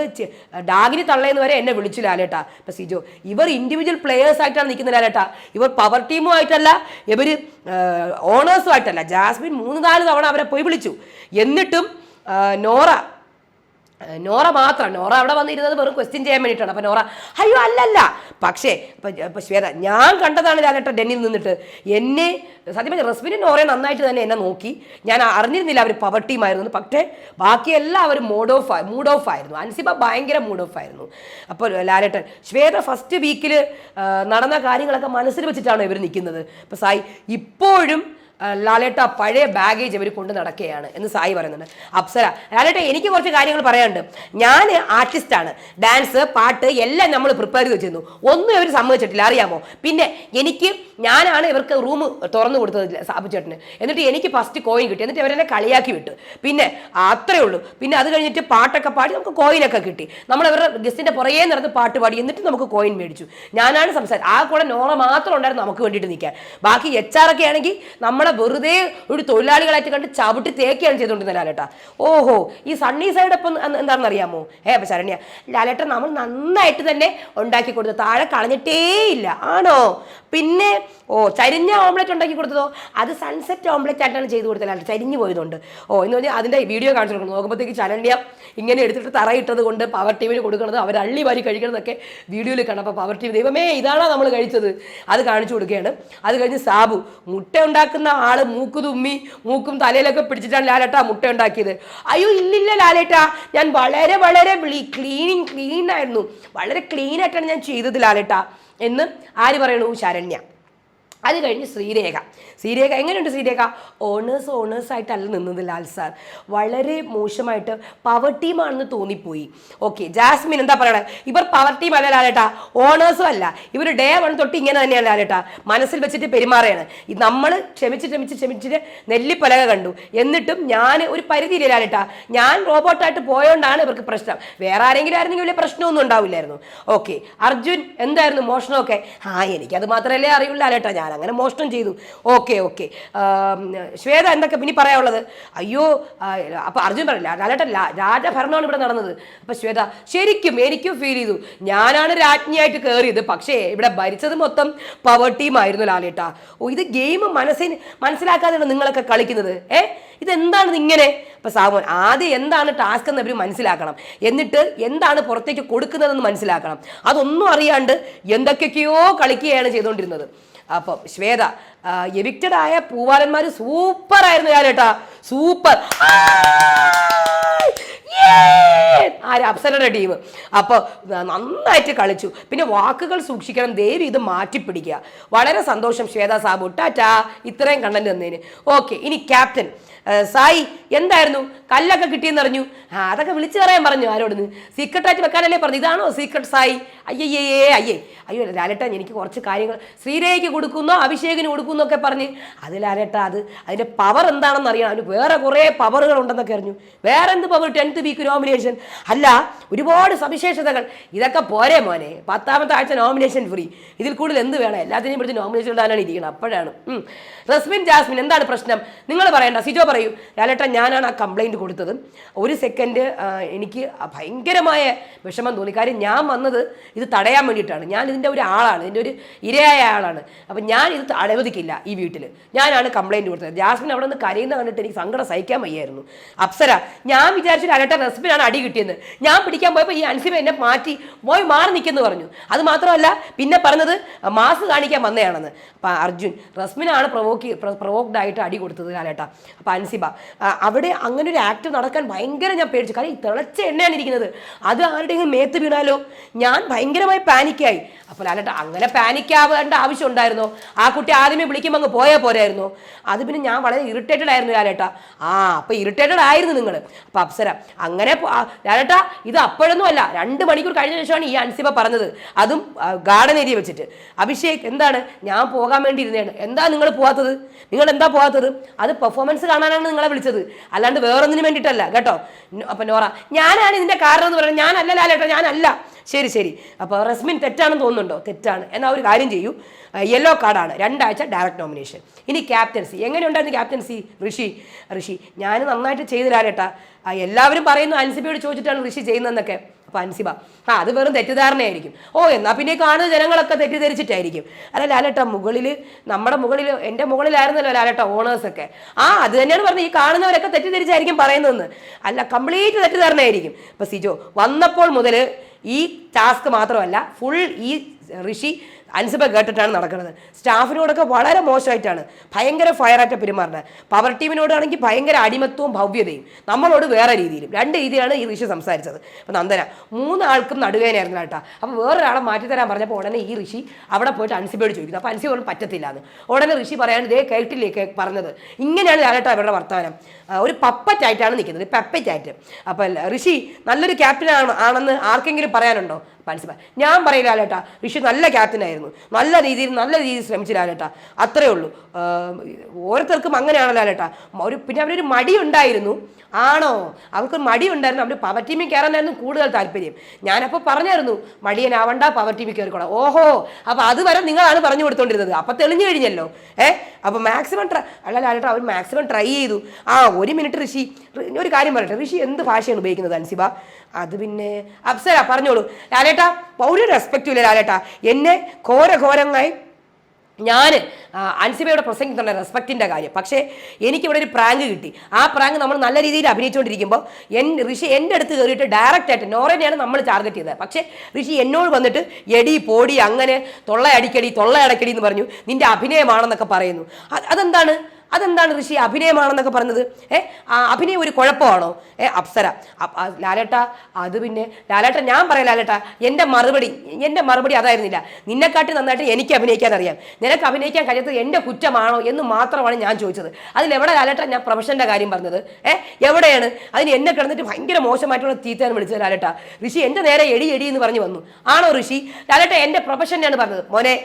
ഡാഗിനി തള്ളയെന്ന് വരെ എന്നെ വിളിച്ചു ലാലേട്ടാ. ഇപ്പം സിജോ ഇവർ ഇൻഡിവിജ്വൽ പ്ലെയേഴ്സ് ആയിട്ടാണ് നിൽക്കുന്നത് ലാലേട്ടാ. ഇവർ പവർ ടീമുമായിട്ടല്ല ഇവർ ഓണേഴ്സും ആയിട്ടല്ല ജാസ്മിൻ മൂന്ന് നാല് തവണ അവരെ പോയി വിളിച്ചു. എന്നിട്ടും നോറ നോറ മാത്രം നോറ അവിടെ വന്നിരുന്നത് വെറും ക്വസ്റ്റ്യൻ ചെയ്യാൻ വേണ്ടിയിട്ടാണ്. അപ്പം നോറ അയ്യോ അല്ലല്ല. പക്ഷേ ഇപ്പം ഇപ്പം ശ്വേത ഞാൻ കണ്ടതാണ് ലാലേട്ട ഡെന്നിൽ നിന്നിട്ട്. എന്നെ സത്യം പറഞ്ഞാൽ റസ്മിനും നോറയെ നന്നായിട്ട് തന്നെ എന്നെ നോക്കി. ഞാൻ അറിഞ്ഞിരുന്നില്ല അവർ പവർ ടീമായിരുന്നു പക്ഷേ ബാക്കി എല്ലാവരും മൂഡ് ഓഫ് മൂഡ് ഓഫ് ആയിരുന്നു. അൻസിബ ഭയങ്കര മൂഡ് ഓഫ് ആയിരുന്നു. അപ്പോൾ ലാലേട്ടൻ ശ്വേത ഫസ്റ്റ് വീക്കിൽ നടന്ന കാര്യങ്ങളൊക്കെ മനസ്സിൽ വെച്ചിട്ടാണ് ഇവർ നിൽക്കുന്നത്? അപ്പോൾ സായി ഇപ്പോഴും ലാലേട്ട പഴയ ബാഗേജ് ഇവർ കൊണ്ട് നടക്കുകയാണ് എന്ന് സായി പറയുന്നുണ്ട്. അപ്സര ലാലേട്ട എനിക്ക് കുറച്ച് കാര്യങ്ങൾ പറയാനുണ്ട്. ഞാൻ ആർട്ടിസ്റ്റാണ് ഡാൻസ് പാട്ട് എല്ലാം നമ്മൾ പ്രിപ്പയർ ചെയ്ത് വെച്ചിരുന്നു. ഒന്നും ഇവർ സമ്മതിച്ചിട്ടില്ല. അറിയാമോ? പിന്നെ എനിക്ക് ഞാനാണ് ഇവർക്ക് റൂം തുറന്നു കൊടുത്തത് സാബു എന്നിട്ട് എനിക്ക് ഫസ്റ്റ് കോയിൻ കിട്ടി. എന്നിട്ട് ഇവരെന്നെ കളിയാക്കി വിട്ടു. പിന്നെ അത്രേ ഉള്ളൂ. പിന്നെ അത് കഴിഞ്ഞിട്ട് പാട്ടൊക്കെ പാടി നമുക്ക് കോയിനൊക്കെ കിട്ടി. നമ്മൾ അവരുടെ ഗസ്റ്റിന്റെ പുറകെ നടന്ന് പാട്ട് പാടി. എന്നിട്ട് നമുക്ക് കോയിൻ മേടിച്ചു. ഞാനാണ് സംസാരിച്ചത് ആ കൂടെ നോറ മാത്രം ഉണ്ടായിരുന്നു നമുക്ക് വേണ്ടിയിട്ട് നിൽക്കാൻ. ബാക്കി എച്ച് ആർ ഒക്കെ ആണെങ്കിൽ നമ്മളെ വെറുതെ ഒരു തൊഴിലാളികളായിട്ട് കണ്ട് ചവിട്ടി തേക്കുകയാണ് ചെയ്തുകൊണ്ടിരുന്നത് ലാലേട്ട. ഓഹോ ഈ സണ്ണി സൈഡ് അപ്പം എന്താണെന്ന് അറിയാമോ ഏ അപ്പം ശരണ്യ ലാലേട്ട നമ്മൾ നന്നായിട്ട് തന്നെ ഉണ്ടാക്കി കൊടുത്തു താഴെ കളഞ്ഞിട്ടേ ഇല്ല ആണോ? പിന്നെ ഓ ചരിഞ്ഞ ഓംലെറ്റ് ഉണ്ടാക്കി കൊടുത്തതോ? അത് സൺസെറ്റ് ഓംലെറ്റ് ആയിട്ടാണ് ചെയ്ത് കൊടുത്തത്. ചരിഞ്ഞു പോയതുകൊണ്ട്. ഓ എന്ന് പറഞ്ഞാൽ അതിന്റെ വീഡിയോ കാണിച്ചു കൊടുക്കുന്നു നോക്കുമ്പോഴത്തേക്ക് ചലണ്ടിയ ഇങ്ങനെ എടുത്തിട്ട് തറയിട്ടത് കൊണ്ട് പവർ ടീമിന് കൊടുക്കുന്നത് അവർ അള്ളി വാരി കഴിക്കണതൊക്കെ വീഡിയോയിൽ കാണാം അപ്പോൾ പവർ ടീം ദൈവമേ ഇതാണോ നമ്മൾ കഴിച്ചത്? അത് കാണിച്ചു കൊടുക്കുകയാണ്. അത് കഴിഞ്ഞ് സാബു മുട്ട ഉണ്ടാക്കുന്ന ആൾ മൂക്ക് തുമ്മി മൂക്കും തലയിലൊക്കെ പിടിച്ചിട്ടാണ് ലാലേട്ട മുട്ട ഉണ്ടാക്കിയത്. അയ്യോ ഇല്ലില്ല ലാലേട്ട. ഞാൻ വളരെ വളരെ ക്ലീനിങ് ക്ലീൻ ആയിരുന്നു. വളരെ ക്ലീൻ ആയിട്ടാണ് ഞാൻ ചെയ്തത് ലാലേട്ട. എന്ന് ആര് പറയണു ശരണ്യ. അത് കഴിഞ്ഞ് ശ്രീരേഖ. ശ്രീരേഖ എങ്ങനെയുണ്ട് ശ്രീരേഖ? ഓണേഴ്സ് ഓണേഴ്സ് ആയിട്ടല്ല നിന്നത് ലാൽ സാർ. വളരെ മോശമായിട്ട് പവർ ടീമാണെന്ന് തോന്നിപ്പോയി. ഓക്കെ ജാസ്മിൻ എന്താ പറയണേ? ഇവർ പവർ ടീം അല്ല ലാലേട്ടാ ഓണേഴ്സും അല്ല. ഇവർ ഡേ വൺ തൊട്ട് ഇങ്ങനെ തന്നെയാണ് ലാലേട്ടാ മനസ്സിൽ വെച്ചിട്ട് പെരുമാറുകയാണ് നമ്മൾ ക്ഷമിച്ച് ക്ഷമിച്ച് ക്ഷമിച്ചിട്ട് നെല്ലിപ്പലക കണ്ടു. എന്നിട്ടും ഞാൻ ഒരു പരിധിയില്ല ലാലേട്ടാ ഞാൻ റോബോട്ടായിട്ട് പോയോണ്ടാണ് ഇവർക്ക് പ്രശ്നം. വേറെ ആരെങ്കിലും ആയിരുന്നെങ്കിൽ വലിയ പ്രശ്നമൊന്നും ഉണ്ടാവില്ലായിരുന്നു. ഓക്കെ അർജുൻ എന്തായിരുന്നു മോഷണമൊക്കെ? ആ എനിക്കത് മാത്രമല്ലേ അറിയുള്ളൂ ലാലേട്ടാ ഞാൻ അങ്ങനെ മോഷണം ചെയ്തു. Okay okay. ശ്വേത എന്തൊക്കെ പിന്നെ പറയാനുള്ളത്? അയ്യോ അപ്പോൾ അപ്പൊ അർജുൻ പറയില്ല ലാലേട്ടൻ രാജഭരണമാണ് ഇവിടെ നടന്നത്. അപ്പൊ ശ്വേത ശരിക്കും എനിക്കും ഫീൽ ചെയ്തു. ഞാനാണ് രാജ്ഞിയായിട്ട് കയറിയത് പക്ഷേ ഇവിടെ ഭരിച്ചത് മൊത്തം പവർ ടീമായിരുന്നു ലാലേട്ട. ഓ ഇത് ഗെയിം മനസ്സിന് മനസ്സിലാക്കാതെയാണ് നിങ്ങളൊക്കെ കളിക്കുന്നത്. ഏ? ഇതെന്താണ് ഇങ്ങനെ? അപ്പൊ സാമോൻ ആദ്യം എന്താണ് ടാസ്ക് എന്ന് ഇവർ മനസ്സിലാക്കണം. എന്നിട്ട് എന്താണ് പുറത്തേക്ക് കൊടുക്കുന്നതെന്ന് മനസ്സിലാക്കണം. അതൊന്നും അറിയാണ്ട് എന്തൊക്കെയൊക്കെയോ കളിക്കുകയാണ് ചെയ്തുകൊണ്ടിരുന്നത് അപ്പം ശ്വേത എവിക്റ്റഡ് ആയ പൂവാലന്മാർ സൂപ്പർ ആയിരുന്നു ഞാനേട്ടാ സൂപ്പർ ആര്? ടീം അപ്പോൾ നന്നായിട്ട് കളിച്ചു. പിന്നെ വാക്കുകൾ സൂക്ഷിക്കണം. ദേവി ഇത് മാറ്റിപ്പിടിക്കുക. വളരെ സന്തോഷം ശ്വേത സാബു. ടാറ്റാ. ഇത്രയും കണ്ടന്റ് തന്നതിന്. ഓക്കെ ഇനി ക്യാപ്റ്റൻ സായി എന്തായിരുന്നു? കല്ലൊക്കെ കിട്ടിയെന്ന് അറിഞ്ഞു. ആ അതൊക്കെ വിളിച്ചു പറയാൻ പറഞ്ഞു ആരോടുന്ന്. സീക്രട്ടായിട്ട് വെക്കാനല്ലേ പറഞ്ഞു. ഇതാണോ സീക്രട്ട് സായി? അയ്യേ അയ്യേ. അയ്യോ ലാലേട്ട എനിക്ക് കുറച്ച് കാര്യങ്ങൾ ശ്രീരേഖയ്ക്ക് കൊടുക്കുന്നോ അഭിഷേകിന് കൊടുക്കുന്നോ ഒക്കെ പറഞ്ഞ്. അത് ലാലേട്ട അത് അതിന്റെ പവർ എന്താണെന്ന് അറിയണം. അതിന് വേറെ കുറേ പവറുകൾ ഉണ്ടെന്നൊക്കെ അറിഞ്ഞു. വേറെ എന്ത് പവർ ടെൻത്ത് വീക്ക് നോമിനേഷൻ അല്ല ഒരുപാട് സവിശേഷതകൾ. ഇതൊക്കെ പോരെ മോനെ? പത്താമത്തെ ആഴ്ച നോമിനേഷൻ ഫ്രീ ഇതിൽ കൂടുതൽ എന്ത് വേണം? എല്ലാത്തിനെയും പിടിച്ച് നോമിനേഷൻ ഇടാനാണ് ഇരിക്കുന്നത് അപ്പോഴാണ്. റസ്മിൻ ജാസ്മിൻ എന്താണ് പ്രശ്നം? നിങ്ങൾ പറയണ്ട. സിജോ പറയൂ. ലാലേട്ട ഞാനാണ് ആ കംപ്ലൈന്റ് കൊടുത്തത്. ഒരു സെക്കൻഡ് എനിക്ക് ഭയങ്കരമായ വിഷമം തോന്നി. കാര്യം ഞാൻ വന്നത് ഇത് തടയാൻ വേണ്ടിയിട്ടാണ്. ഞാൻ ഇതിന്റെ ഒരു ആളാണ് ഇതിന്റെ ഒരു ഇരയായ ആളാണ്. അപ്പം ഞാൻ ഇത് അനുവദിക്കില്ല ഈ വീട്ടിൽ ഞാനാണ് കംപ്ലൈന്റ് കൊടുത്തത്. ജാസ്മിൻ അവിടെ നിന്ന് കരയുന്ന കണ്ടിട്ട് എനിക്ക് സങ്കടം സഹിക്കാൻ വയ്യായിരുന്നു. അപ്സര ഞാൻ വിചാരിച്ചു ലാലേട്ട റസ്മിനാണ് അടി കിട്ടിയെന്ന്. ഞാൻ പിടിക്കാൻ പോയപ്പോൾ ഈ അൻസിമ എന്നെ മാറ്റി പോയി മാറി നിൽക്കുന്നു പറഞ്ഞു. അത് മാത്രമല്ല പിന്നെ പറഞ്ഞത് മാസ് കാണിക്കാൻ വന്നതാണെന്ന് അപ്പം അർജുൻ റസ്മിനാണ് പ്രൊവോക്ക് പ്രൊവോക്ഡ് ആയിട്ട് അടി കൊടുത്തത് ലാലേട്ട. അപ്പം അൻസിബ അവിടെ അങ്ങനെ ഒരു ആക്ട് നടക്കാൻ ഭയങ്കര ഞാൻ പേടിച്ചു. കാര്യം തിളച്ച എണ്ണയാണ് ഇരിക്കുന്നത്. അത് ആരുടെയെങ്കിലും മേത്ത് വീണാലോ? ഞാൻ ഭയങ്കരമായി പാനിക്കായി. അപ്പോൾ ലാലേട്ട അങ്ങനെ പാനിക്കാവേണ്ട ആവശ്യം ഉണ്ടായിരുന്നോ? ആ കുട്ടി ആദ്യമേ വിളിക്കുമ്പോൾ അങ്ങ് പോയാൽ പോരായിരുന്നു. അത് പിന്നെ ഞാൻ വളരെ ഇറിറ്റേറ്റഡ് ആയിരുന്നു ലാലേട്ട. ആ അപ്പോൾ ഇറിറ്റേറ്റഡ് ആയിരുന്നു നിങ്ങൾ അപ്പോൾ അപ്സര അങ്ങനെ ലാലേട്ട ഇത് അപ്പോഴൊന്നും അല്ല. രണ്ട് മണിക്കൂർ കഴിഞ്ഞ ശേഷമാണ് ഈ അൻസിബ പറഞ്ഞത്. അതും ഗാർഡൻ ഏരിയ വെച്ചിട്ട്. അഭിഷേക് എന്താണ്? ഞാൻ പോകാൻ വേണ്ടി ഇരുന്നതാണ് എന്താ നിങ്ങൾ പോകാത്തത് നിങ്ങൾ എന്താ പോകാത്തത് അത് പെർഫോമൻസ് കാണാനാണ് നിങ്ങളെ വിളിച്ചത്. അല്ലാണ്ട് വേറൊന്നിനും വേണ്ടിയിട്ടല്ല കേട്ടോ? അപ്പൊ നോറ ഞാനാണ് ഇതിന്റെ കാരണം എന്ന് പറയുന്നത് ഞാനല്ല ലാലേട്ടോ ഞാനല്ല. ശരി ശരി. അപ്പോൾ റസ്മിൻ തെറ്റാണെന്ന് തോന്നുന്നുണ്ടോ? തെറ്റാണ്. എന്നാൽ ഒരു കാര്യം ചെയ്യൂ. യെല്ലോ കാർഡാണ് രണ്ടാഴ്ച ഡയറക്റ്റ് നോമിനേഷൻ ഇനി ക്യാപ്റ്റൻസി എങ്ങനെയുണ്ടായിരുന്നു ക്യാപ്റ്റൻസി ഋഷി ഋഷി ഞാൻ നന്നായിട്ട് ചെയ്തു ലാലേട്ടാ. ആ, എല്ലാവരും പറയുന്നു അൻസിബയോട് ചോദിച്ചിട്ടാണ് ഋഷി ചെയ്യുന്നതെന്നൊക്കെ. അപ്പൊ അൻസിബ ആ അത് വെറും തെറ്റിദ്ധാരണയായിരിക്കും. ഓ എന്നാ പിന്നെ കാണുന്ന ജനങ്ങളൊക്കെ തെറ്റിദ്ധരിച്ചിട്ടായിരിക്കും. അല്ല ലാലേട്ട മുകളിൽ നമ്മുടെ മുകളിൽ എന്റെ മുകളിലായിരുന്നല്ലോ ലാലേട്ട ഓണേഴ്സൊക്കെ ആ അത് തന്നെയാണ് പറഞ്ഞത്. ഈ കാണുന്നവരൊക്കെ തെറ്റിദ്ധരിച്ചായിരിക്കും പറയുന്നതെന്ന്. അല്ല കംപ്ലീറ്റ് തെറ്റിദ്ധാരണയായിരിക്കും. അപ്പോൾ സിജോ വന്നപ്പോൾ മുതൽ ഈ ടാസ്ക് മാത്രമല്ല ഫുൾ ഈ ഋഷി അൻസിബ കേട്ടിട്ടാണ് നടക്കുന്നത്. സ്റ്റാഫിനോടൊക്കെ വളരെ മോശമായിട്ടാണ് ഭയങ്കര ഫയറായിട്ട് പെരുമാറുന്നത്. പവർ ടീമിനോടാണെങ്കിൽ ഭയങ്കര അടിമത്വവും ഭവ്യതയും. നമ്മളോട് വേറെ രീതിയിലും. രണ്ട് രീതിയിലാണ് ഈ ഋഷി സംസാരിച്ചത്. അപ്പം നന്ദന മൂന്നാൾക്കും നടുവേനായിരുന്നു കേട്ടോ. അപ്പോൾ വേറൊരാളെ മാറ്റിത്തരാൻ പറഞ്ഞപ്പോൾ ഉടനെ ഈ ഋഷി അവിടെ പോയിട്ട് അൻസിബയോട് ചോദിക്കുന്നു. അപ്പോൾ അൻസിബ പറഞ്ഞു പറ്റത്തില്ല എന്ന് ഉടനെ ഋഷി പറയാൻ ഇതേ കേട്ടില്ലേ പറഞ്ഞത്. ഇങ്ങനെയാണ് ലാലേട്ട അവരുടെ വർത്തമാനം ഒരു പപ്പറ്റായിട്ടാണ് നിൽക്കുന്നത്. പെപ്പറ്റായിട്ട് അപ്പോൾ ഋഷി നല്ലൊരു ക്യാപ്റ്റൻ ആണ് ആണെന്ന് ആർക്കെങ്കിലും പറയാനുണ്ടോ? മനസ്സിലാ ഞാൻ പറയില്ല ലാലേട്ടാ. ഋഷി നല്ല ക്യാപ്റ്റൻ ആയിരുന്നു. നല്ല രീതിയിൽ നല്ല രീതിയിൽ ശ്രമിച്ചു ലാലേട്ടാ. അത്രേ ഉള്ളൂ. ഓരോരുത്തർക്കും അങ്ങനെയാണ് ലാലേട്ടാ. ഒരു പിന്നെ അവരൊരു മടി ഉണ്ടായിരുന്നു. ആണോ? അവർക്ക് മടി ഉണ്ടായിരുന്നു. അവർ പവർ ടീമിൽ കയറാനായിരുന്നു കൂടുതൽ താല്പര്യം. ഞാനപ്പോൾ പറഞ്ഞായിരുന്നു മടിയനാവണ്ട പവർ ടീമിൽ കയറിക്കോളാം. ഓഹോ അപ്പോൾ അതുവരെ നിങ്ങളാണ് പറഞ്ഞു കൊടുത്തോണ്ടിരുന്നത്. അപ്പം തെളിഞ്ഞു കഴിഞ്ഞല്ലോ. ഏ? അപ്പോൾ മാക്സിമം ട്രൈ അല്ല ലാലേട്ടാ അവർ മാക്സിമം ട്രൈ ചെയ്തു. ആ ഒരു മിനിറ്റ് ഋഷി ഒരു കാര്യം പറയട്ടെ. ഋഷി എന്ത് ഭാഷയാണ് ഉപയോഗിക്കുന്നത് അൻസിബ? അത് പിന്നെ അപ്സര പറഞ്ഞോളൂ. ലാലേട്ടാ ഒരു റെസ്പെക്റ്റും ഇല്ല ലാലേട്ടാ. എന്നെ ഘോര ഘോരമായി ഞാൻ അൻസിബയുടെ പ്രസംഗിക്കുന്ന റെസ്പെക്റ്റിന്റെ കാര്യം. പക്ഷേ എനിക്കിവിടെ ഒരു പ്രാങ്ക് കിട്ടി. ആ പ്രാങ്ക് നമ്മൾ നല്ല രീതിയിൽ അഭിനയിച്ചുകൊണ്ടിരിക്കുമ്പോൾ എൻ ഋഷി എന്റെ അടുത്ത് കയറിയിട്ട് ഡയറക്റ്റ് ആയിട്ട് നോറനെയാണ് നമ്മൾ ടാർഗറ്റ് ചെയ്തത്. പക്ഷേ ഋഷി എന്നോട് വന്നിട്ട് എടി പോടി അങ്ങനെ തൊള്ളയടിക്കടി തൊള്ളയടക്കടി എന്ന് പറഞ്ഞു. നിന്റെ അഭിനയമാണെന്നൊക്കെ പറയുന്നു. അതെന്താണ്? അതെന്താണ് ഋഷി? അഭിനയമാണെന്നൊക്കെ പറഞ്ഞത്. ഏ ആ അഭിനയം ഒരു കുഴപ്പമാണോ? ഏ അപ്സര. ലാലേട്ട അത് പിന്നെ ലാലേട്ട ഞാൻ പറയാം ലാലേട്ട എന്റെ മറുപടി എന്റെ മറുപടി അതായിരുന്നില്ല. നിന്നെക്കാട്ടി നന്നായിട്ട് എനിക്ക് അഭിനയിക്കാൻ അറിയാം. നിനക്ക് അഭിനയിക്കാൻ കഴിയാത്തത് എന്റെ കുറ്റമാണോ എന്ന് മാത്രമാണ് ഞാൻ ചോദിച്ചത്. അതിലെവിടെ ലാലേട്ട ഞാൻ പ്രൊഫഷന്റെ കാര്യം പറഞ്ഞത്? ഏ എവിടെയാണ്? അതിന് എന്നെ കിടന്നിട്ട് ഭയങ്കര മോശമായിട്ടുള്ള തീറ്റാൻ വിളിച്ചത് ലാലേട്ട. ഋഷി എന്റെ നേരെ എടി എടി എന്ന് പറഞ്ഞു വന്നു. ആണോ ഋഷി? ലാലേട്ട എന്റെ പ്രൊഫഷനെയാണ് പറഞ്ഞത്. മോനെ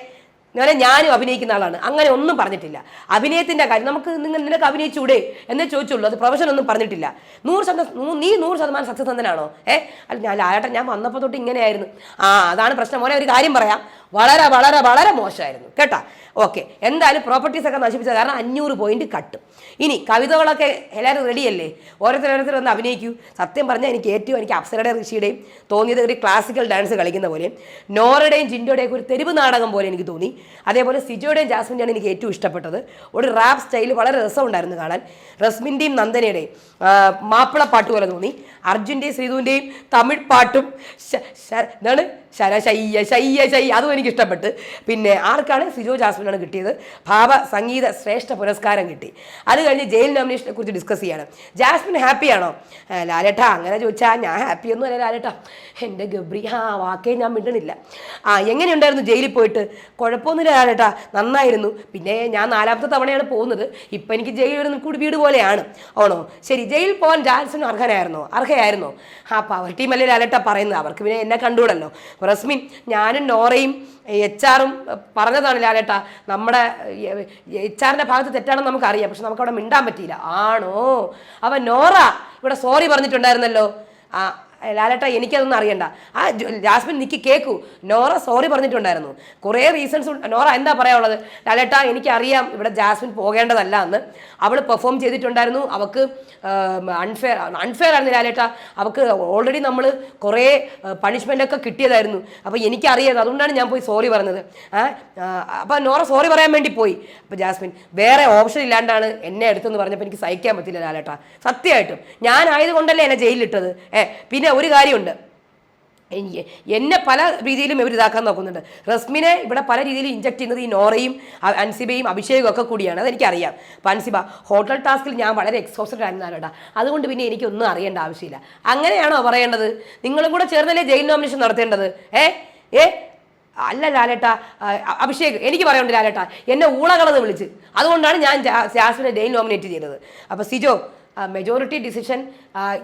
അങ്ങനെ ഞാനും അഭിനയിക്കുന്ന ആളാണ്. അങ്ങനെ ഒന്നും പറഞ്ഞിട്ടില്ല. അഭിനയത്തിന്റെ കാര്യം നമുക്ക് നിങ്ങൾ നിനക്ക് അഭിനയിച്ചൂടെ എന്നേ ചോദിച്ചുള്ളൂ. അത് പ്രൊഫഷൻ ഒന്നും പറഞ്ഞിട്ടില്ല. നൂറ് ശതമാനം നൂ- നൂറ് ശതമാനം സത്യസന്ധനാണോ ഏ? അല്ല ഞാൻ ലാലേട്ടൻ ഞാൻ വന്നപ്പോൾ തൊട്ട് ഇങ്ങനെയായിരുന്നു. ആ അതാണ് പ്രശ്നം. മോനെ ഒരു കാര്യം പറയാം. വളരെ വളരെ വളരെ മോശമായിരുന്നു. കേട്ടാ? ഓക്കെ. എന്തായാലും പ്രോപ്പർട്ടീസ് ഒക്കെ നശിപ്പിച്ചത് കാരണം അഞ്ഞൂറ് പോയിന്റ് കട്ടും ഇനി കവിതകളൊക്കെ എല്ലാവരും റെഡിയല്ലേ ഓരോരുത്തർ ഓരോരുത്തർ വന്ന് അഭിനയിക്കൂ. സത്യം പറഞ്ഞാൽ എനിക്ക് ഏറ്റവും എനിക്ക് അപ്സരയുടെ ഋഷിയുടെയും തോന്നിയത് ഒരു ക്ലാസിക്കൽ ഡാൻസ് കളിക്കുന്ന പോലെ നോറയുടെയും ജിൻഡോയുടെയും ഒരു തെരുവ് നാടകം പോലെ എനിക്ക് തോന്നി. അതേപോലെ സിജോയുടെയും ജാസ്മിന്റെയാണ് എനിക്ക് ഏറ്റവും ഇഷ്ടപ്പെട്ടത്. ഒരു റാപ്പ് സ്റ്റൈൽ വളരെ രസമുണ്ടായിരുന്നു കാണാൻ. റസ്മിന്റെയും നന്ദനയുടെയും മാപ്പിള പാട്ട് പോലെ തോന്നി. അർജുന്റെയും ശ്രീധുവിന്റെയും തമിഴ് പാട്ടും എന്താണ്? ശര ശയ്യ ശയ്യ. അതും എനിക്ക് ഇഷ്ടപ്പെട്ട് പിന്നെ ആർക്കാണ്? സിജോ ജാസ്മിനാണ് കിട്ടിയത്. ഭാവ സംഗീത ശ്രേഷ്ഠ പുരസ്കാരം കിട്ടി. അത് കഴിഞ്ഞ് ജയിൽ നോമിനേഷനെ കുറിച്ച് ഡിസ്കസ് ചെയ്യാണ്. ജാസ്മിൻ ഹാപ്പിയാണോ ലാലേട്ട അങ്ങനെ ചോദിച്ചാൽ ഞാൻ ഹാപ്പി ഒന്നും അല്ല ലാലേട്ട. എന്റെ ഗബ്രി ആ വാക്കേ ഞാൻ മിണ്ടണില്ല. ആ എങ്ങനെയുണ്ടായിരുന്നു ജയിലിൽ പോയിട്ട്? കുഴപ്പമൊന്നുമില്ല ലാലേട്ട നന്നായിരുന്നു. പിന്നെ ഞാൻ നാലാമത്തെ തവണയാണ് പോകുന്നത്. ഇപ്പം എനിക്ക് ജയിൽ ഒരു കൂടി വീട് പോലെയാണ്. ആണോ? ശരി ജയിലിൽ പോകാൻ ജാസ്മിൻ അർഹനായിരുന്നോ? അർഹയായിരുന്നോ? ആ പവർ ടീമല്ലേ ലാലേട്ട പറയുന്നത്. അവർക്ക് പിന്നെ എന്നെ കണ്ടുകൂടല്ലോ. റസ്മിൻ ഞാനും നോറയും എച്ച് ആറും പറഞ്ഞതാണ് ലാലേട്ടാ നമ്മുടെ എച്ച് ആറിന്റെ ഭാഗത്ത് തെറ്റാണെന്ന് നമുക്കറിയാം പക്ഷെ നമുക്ക് അവിടെ മിണ്ടാൻ പറ്റിയില്ല. ആണോ? അവൻ നോറ ഇവിടെ സോറി പറഞ്ഞിട്ടുണ്ടായിരുന്നല്ലോ. ആ ലാലേട്ട എനിക്കതൊന്നും അറിയണ്ട. ആ ജാസ്മിൻ നിക്ക് കേൾക്കൂ നോറ സോറി പറഞ്ഞിട്ടുണ്ടായിരുന്നു. കുറേ റീസൺസ് നോറ എന്താ പറയാനുള്ളത്? ലാലേട്ട എനിക്കറിയാം ഇവിടെ ജാസ്മിൻ പോകേണ്ടതല്ല എന്ന്. അവൾ പെർഫോം ചെയ്തിട്ടുണ്ടായിരുന്നു. അവൾക്ക് അൺഫെയർ അൺഫെയർ ആയിരുന്നു ലാലേട്ട. അവൾക്ക് ഓൾറെഡി നമ്മൾ കുറേ പണിഷ്മെന്റൊക്കെ കിട്ടിയതായിരുന്നു. അപ്പോൾ എനിക്കറിയാം. അതുകൊണ്ടാണ് ഞാൻ പോയി സോറി പറഞ്ഞത്. അപ്പോൾ നോറ സോറി പറയാൻ വേണ്ടി പോയി. അപ്പോൾ ജാസ്മിൻ വേറെ ഓപ്ഷൻ ഇല്ലാണ്ടാണ് എന്നെ എടുത്തെന്ന് പറഞ്ഞപ്പോൾ എനിക്ക് സഹിക്കാൻ പറ്റില്ല ലാലേട്ട. സത്യമായിട്ടും. ഞാനായതുകൊണ്ടല്ലേ എന്നെ ജയിലിലിട്ടത് ഏ പിന്നെ ഒരു കാര്യമുണ്ട്. എന്നെ പല രീതിയിലും ഇവർ ഇതാക്കാൻ നോക്കുന്നുണ്ട്. റസ്മിനെ ഇവിടെ പല രീതിയിൽ ഇഞ്ചക്ട് ചെയ്യുന്നത് ഈ നോറയും അൻസിബയും അഭിഷേകും ഒക്കെ കൂടിയാണ്. അതെനിക്കറിയാം. അപ്പം അൻസിബ ഹോട്ടൽ ടാസ്കിൽ ഞാൻ വളരെ എക്സോസ്റ്റഡ് ആയിരുന്നാണ് കേട്ടോ അതുകൊണ്ട് പിന്നെ എനിക്കൊന്നും അറിയേണ്ട ആവശ്യമില്ല. അങ്ങനെയാണോ പറയേണ്ടത്? നിങ്ങളും കൂടെ ചേർന്നല്ലേ ജയിൽ നോമിനേഷൻ നടത്തേണ്ടത്? ഏ? ഏ? അല്ല ലാലേട്ട അഭിഷേക് എനിക്ക് പറയാനുണ്ട് ലാലേട്ട. എന്നെ ഊളകളെന്ന് വിളിച്ച്. അതുകൊണ്ടാണ് ഞാൻ ജാസ്മിനെ ജയിൽ നോമിനേറ്റ് ചെയ്തത്. അപ്പോൾ സിജോ മെജോറിറ്റി ഡിസിഷൻ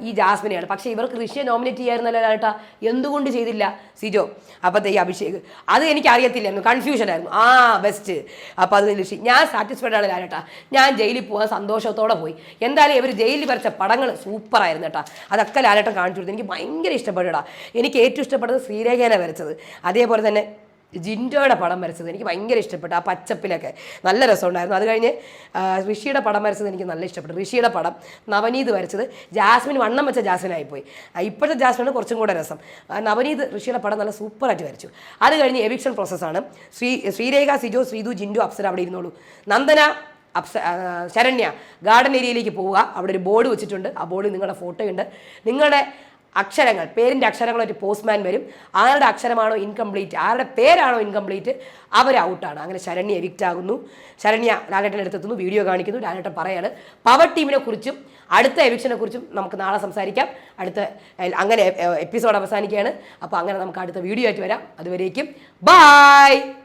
ഈ ജാസ്മിനെയാണ്. പക്ഷേ ഇവർക്ക് ഋഷിയെ നോമിനേറ്റ് ചെയ്യായിരുന്നല്ലോ ലാലേട്ട. എന്തുകൊണ്ട് ചെയ്തില്ല? സിജോ അപ്പോഴത്തെ ഈ അഭിഷേക്. അത് എനിക്ക് അറിയത്തില്ലായിരുന്നു കൺഫ്യൂഷൻ ആയിരുന്നു. ആ ബെസ്റ്റ് അപ്പോൾ അത് ഋഷി. ഞാൻ സാറ്റിസ്ഫൈഡ് ആണ് ലാലേട്ട. ഞാൻ ജയിലിൽ പോകാൻ സന്തോഷത്തോടെ പോയി. എന്തായാലും ഇവർ ജയിലിൽ വരച്ച പടങ്ങൾ സൂപ്പറായിരുന്നു കേട്ടോ. അതൊക്കെ ലാലേട്ടൻ കാണിച്ചു കൊടുത്തു. എനിക്ക് ഭയങ്കര ഇഷ്ടപ്പെട്ടുടാ എനിക്ക് ഏറ്റവും ഇഷ്ടപ്പെട്ടത് ശ്രീരേഖേനെ വരച്ചത്. അതേപോലെ തന്നെ ജിൻഡോയുടെ പടം വരച്ചത് എനിക്ക് ഭയങ്കര ഇഷ്ടപ്പെട്ടു. ആ പച്ചപ്പിലൊക്കെ നല്ല രസമുണ്ടായിരുന്നു. അത് കഴിഞ്ഞ് ഋഷിയുടെ പടം വരച്ചത് എനിക്ക് നല്ല ഇഷ്ടപ്പെട്ടു. ഋഷിയുടെ പടം നവനീത് വരച്ചത് ജാസ്മിൻ വണ്ണം വെച്ച ജാസ്മിനായിപ്പോയി. ഇപ്പോഴത്തെ ജാസ്മിനാണ് കുറച്ചും കൂടെ രസം. നവനീത് ഋഷിയുടെ പടം നല്ല സൂപ്പറായിട്ട് വരച്ചു. അത് കഴിഞ്ഞ് എവിക്ഷൻ പ്രോസസ്സാണ് ശ്രീ ശ്രീരേഖ സിജോ ശ്രീതു ജിൻഡു അപ്സര അവിടെ ഇരുന്നോളൂ. നന്ദന അപ്സ ശരണ്യ ഗാർഡൻ ഏരിയയിലേക്ക് പോവുക. അവിടെ ഒരു ബോർഡ് വെച്ചിട്ടുണ്ട്. ആ ബോർഡിൽ നിങ്ങളുടെ ഫോട്ടോയുണ്ട്. നിങ്ങളുടെ അക്ഷരങ്ങൾ പേരിന്റെ അക്ഷരങ്ങൾ ഒരു പോസ്റ്റ്മാൻ വരും. ആരുടെ അക്ഷരമാണോ ഇൻകംപ്ലീറ്റ് ആരുടെ പേരാണോ ഇൻകംപ്ലീറ്റ് അവർ ഔട്ടാണ് അങ്ങനെ ശരണ്യ എവിക്റ്റ് ആകുന്നു. ശരണ്യ ലാലേട്ടന്റെ അടുത്തെത്തുന്നു വീഡിയോ കാണിക്കുന്നു. ലാലേട്ടൻ പറയാണ് പവർ ടീമിനെ കുറിച്ചും അടുത്ത എവിക്ഷനെ കുറിച്ചും നമുക്ക് നാളെ സംസാരിക്കാം. അടുത്ത അങ്ങനെ എപ്പിസോഡ് അവസാനിക്കുകയാണ്. അപ്പോൾ അങ്ങനെ നമുക്ക് അടുത്ത വീഡിയോ ആയിട്ട് വരാം. അതുവരേക്കും ബായ്